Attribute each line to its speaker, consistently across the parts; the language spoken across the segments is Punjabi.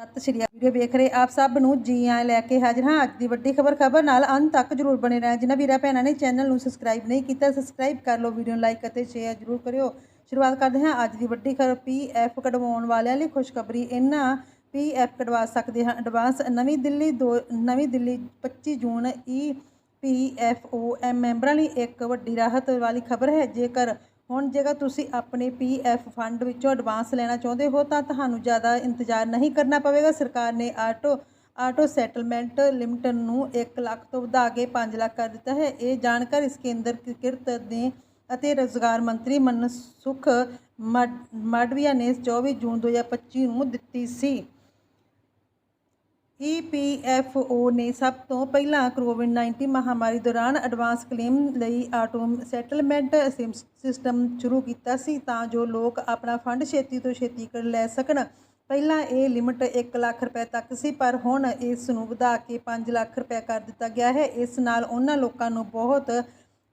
Speaker 1: ਸਤਿ ਸ਼੍ਰੀ ਅਕਾਲ ਵੀਡੀਓ ਵੇਖ ਰਹੇ ਆਪ ਸਭ ਨੂੰ ਜੀ ਆਇਆਂ ਲੈ ਕੇ ਹਾਜ਼ਰ ਹਾਂ ਅੱਜ ਦੀ ਵੱਡੀ ਖਬਰ ਖਬਰ ਨਾਲ ਅੰਤ ਤੱਕ ਜਰੂਰ ਬਣੇ ਰਹਿਣਾ। ਜਿਨ੍ਹਾਂ ਵੀਰਾਂ ਭੈਣਾਂ ਨੇ ਚੈਨਲ ਨੂੰ ਸਬਸਕ੍ਰਾਈਬ ਨਹੀਂ ਕੀਤਾ, ਸਬਸਕ੍ਰਾਈਬ ਕਰ ਲਓ, ਵੀਡੀਓ ਨੂੰ ਲਾਈਕ ਅਤੇ ਸ਼ੇਅਰ ਜਰੂਰ ਕਰਿਓ। ਸ਼ੁਰੂਆਤ ਕਰਦੇ ਹਾਂ ਅੱਜ ਦੀ ਵੱਡੀ ਖਬਰ ਪੀਐਫ ਕਢਵਾਉਣ ਵਾਲਿਆਂ ਲਈ ਖੁਸ਼ਖਬਰੀ। ਇਹਨਾਂ ਪੀਐਫ ਕਢਵਾ ਸਕਦੇ ਹਾਂ ਐਡਵਾਂਸ ਨਵੀਂ ਦਿੱਲੀ ਦੋ, ਨਵੀਂ ਦਿੱਲੀ 25 ਜੂਨ ਈ ਪੀਐਫਓ ਐਮ ਮੈਂਬਰਾਂ ਲਈ ਇੱਕ ਵੱਡੀ ਰਾਹਤ ਵਾਲੀ ਖਬਰ ਹੈ। ਜੇਕਰ ਹੁਣ ਜੇਕਰ ਤੁਸੀਂ ਆਪਣੇ ਪੀਐਫ ਫੰਡ ਵਿੱਚੋਂ ਐਡਵਾਂਸ ਲੈਣਾ ਚਾਹੁੰਦੇ ਹੋ, ਤਾਂ ਤੁਹਾਨੂੰ ਜ਼ਿਆਦਾ ਇੰਤਜ਼ਾਰ ਨਹੀਂ ਕਰਨਾ ਪਵੇਗਾ। ਸਰਕਾਰ ਨੇ ਆਟੋ ਆਟੋ ਸੈਟਲਮੈਂਟ ਲਿਮਟ ਨੂੰ 1 ਲੱਖ ਤੋਂ ਵਧਾ ਕੇ 5 ਲੱਖ ਕਰ ਦਿੱਤਾ ਹੈ। ਇਹ ਜਾਣਕਾਰੀ ਇਸ ਕੇਂਦਰ ਕਿਰਤ ਨੇ ਅਤੇ ਰੋਜ਼ਗਾਰ ਮੰਤਰੀ ਮਨਸੁਖ ਮਡ- ਮਾਡਵੀਆ ਨੇ 24 ਜੂਨ 2025 ਨੂੰ ਦਿੱਤੀ ਸੀ। ਈਪੀਐਫਓ ਨੇ ਸਭ ਤੋਂ ਪਹਿਲਾਂ ਕੋਵਿਡ-19 ਮਹਾਮਾਰੀ ਦੌਰਾਨ ਐਡਵਾਂਸ ਕਲੇਮ ਲਈ ਆਟੋ ਸੈਟਲਮੈਂਟ ਸਿਮ- ਸਿਸਟਮ ਸ਼ੁਰੂ ਕੀਤਾ ਸੀ ਤਾਂ ਜੋ ਲੋਕ ਆਪਣਾ ਫੰਡ ਛੇਤੀ ਤੋਂ ਛੇਤੀ ਕਰ ਲੈ ਸਕਣ। ਪਹਿਲਾਂ ਇਹ ਲਿਮਟ 1 ਲੱਖ ਰੁਪਏ ਤੱਕ ਸੀ, ਪਰ ਹੁਣ ਇਸ ਨੂੰ ਵਧਾ ਕੇ 5 ਲੱਖ ਰੁਪਏ ਕਰ ਦਿੱਤਾ ਗਿਆ ਹੈ। ਇਸ ਨਾਲ ਉਹਨਾਂ ਲੋਕਾਂ ਨੂੰ ਬਹੁਤ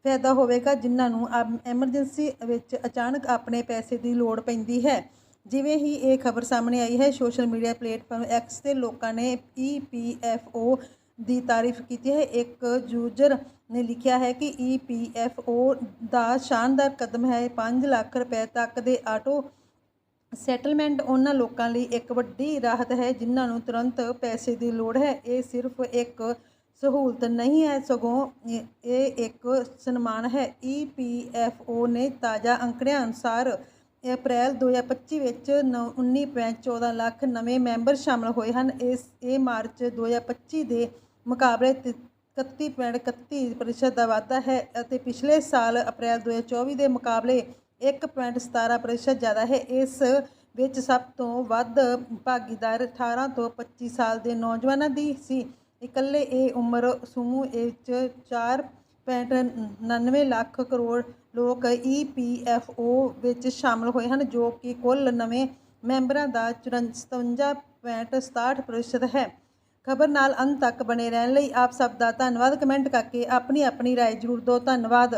Speaker 1: ਫਾਇਦਾ ਹੋਵੇਗਾ, ਜਿਨ੍ਹਾਂ ਨੂੰ ਐਮ- ਐਮਰਜੈਂਸੀ ਵਿੱਚ ਅਚਾਨਕ ਆਪਣੇ ਪੈਸੇ ਦੀ ਲੋੜ ਪੈਂਦੀ ਹੈ। ਜਿਵੇਂ ਹੀ ਇਹ ਖਬਰ ਸਾਹਮਣੇ ਆਈ ਹੈ, ਸੋਸ਼ਲ ਮੀਡੀਆ ਪਲੇਟਫਾਰਮ ਐਕਸ ਤੇ ਲੋਕਾਂ ਨੇ ਈਪੀਐਫਓ ਦੀ ਤਾਰੀਫ ਕੀਤੀ ਹੈ। ਇੱਕ ਯੂਜ਼ਰ ਨੇ ਲਿਖਿਆ ਹੈ ਕਿ ਈਪੀਐਫਓ ਦਾ ਸ਼ਾਨਦਾਰ ਕਦਮ ਹੈ। 5 ਲੱਖ ਰੁਪਏ ਤੱਕ ਦੇ ਆਟੋ ਸੈਟਲਮੈਂਟ ਉਹਨਾਂ ਲੋਕਾਂ ਲਈ ਇੱਕ ਵੱਡੀ ਰਾਹਤ ਹੈ, ਜਿਨ੍ਹਾਂ ਨੂੰ ਤੁਰੰਤ ਪੈਸੇ ਦੀ ਲੋੜ ਹੈ। ਇਹ ਸਿਰਫ ਇੱਕ ਸਹੂਲਤ ਨਹੀਂ ਹੈ, ਸਗੋਂ ਇਹ ਇੱਕ ਸਨਮਾਨ ਹੈ। ਈਪੀਐਫਓ ਨੇ ਤਾਜ਼ਾ ਅੰਕੜਿਆਂ ਅਨੁਸਾਰ ਅਪ੍ਰੈਲ 2025 ਵਿੱਚ ਨੌ- 19.14 ਲੱਖ ਨਵੇਂ ਮੈਂਬਰ ਸ਼ਾਮਲ ਹੋਏ ਹਨ। ਇਸ, ਇਹ ਮਾਰਚ 2025 ਦੇ ਮੁਕਾਬਲੇ ਤ- 31.31 ਪ੍ਰਤੀਸ਼ਤ ਦਾ ਵਾਧਾ ਹੈ ਅਤੇ ਪਿਛਲੇ ਸਾਲ ਅਪ੍ਰੈਲ 2024 ਦੇ ਮੁਕਾਬਲੇ 1.17 ਪ੍ਰਤੀਸ਼ਤ ਜ਼ਿਆਦਾ ਹੈ। ਇਸ ਵਿੱਚ ਸਭ ਤੋਂ ਵੱਧ ਭਾਗੀਦਾਰ 18 ਤੋਂ 25 ਸਾਲ ਦੇ ਨੌਜਵਾਨਾਂ ਦੀ ਸੀ। ਇਕੱਲੇ ਇਹ ਉਮਰ ਸਮੂਹ ਵਿੱਚ 4.99 ਲੱਖ ਕਰੋੜ ਲੋਕ ਈਪੀਐਫਓ ਵਿੱਚ ਸ਼ਾਮਲ ਹੋਏ ਹਨ ਜੋ ਕਿ ਕੁੱਲ ਨਵੇਂ ਮੈਂਬਰਾਂ ਦਾ 57.67 ਪ੍ਰਤੀਸ਼ਤ ਹੈ ਖਬਰ ਨਾਲ ਅੰਤ ਤੱਕ ਬਣੇ ਰਹਿਣ ਲਈ ਆਪ ਸਭ ਦਾ ਧੰਨਵਾਦ ਕਮੈਂਟ ਕਰਕੇ ਆਪਣੀ ਆਪਣੀ رائے ਜ਼ਰੂਰ ਦਿਓ ਧੰਨਵਾਦ